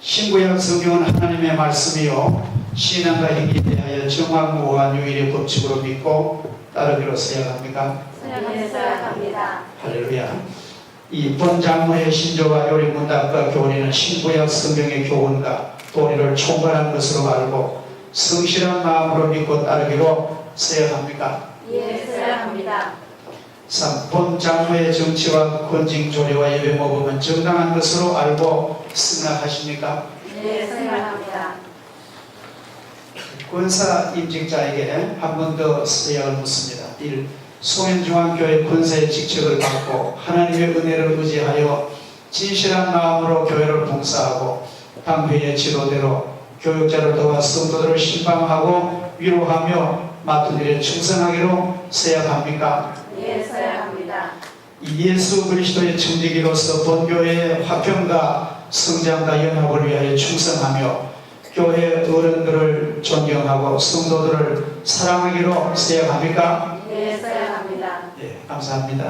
신구약 성경은 하나님의 말씀이요 신앙과 행위에 대하여 정확무한 유일의 법칙으로 믿고 따르기로 서약합니까? 수양했어야 합니다. 할렐루야. 이 본장모의 신조와 요리문답과 교리는 신구약 성경의 교훈과 도리를 총괄한 것으로 알고 성실한 마음으로 믿고 따르기로 서약합니까? 이해했어야 합니다. 3. 본장모의 정치와 권징 조례와 예배 모범은 정당한 것으로 알고 승낙하십니까? 이해했어야 합니다. 권사 임직자에게 한 번 더 서약을 묻습니다. 1. 송현중앙교회 권사의 직책을 받고 하나님의 은혜를 의지하여 진실한 마음으로 교회를 봉사하고 당회의 지도대로 교육자를 도와 성도들을 신방하고 위로하며 맡은 일에 충성하기로 서약합니까? 이해했어야 합니다. 이 예수 그리스도의 청지기로서 본교회의 화평과 성장과 연합을 위하여 충성하며 교회 어른들을 존경하고 성도들을 사랑하기로 서약합니까? 이해했어야 합니다. 예, 감사합니다.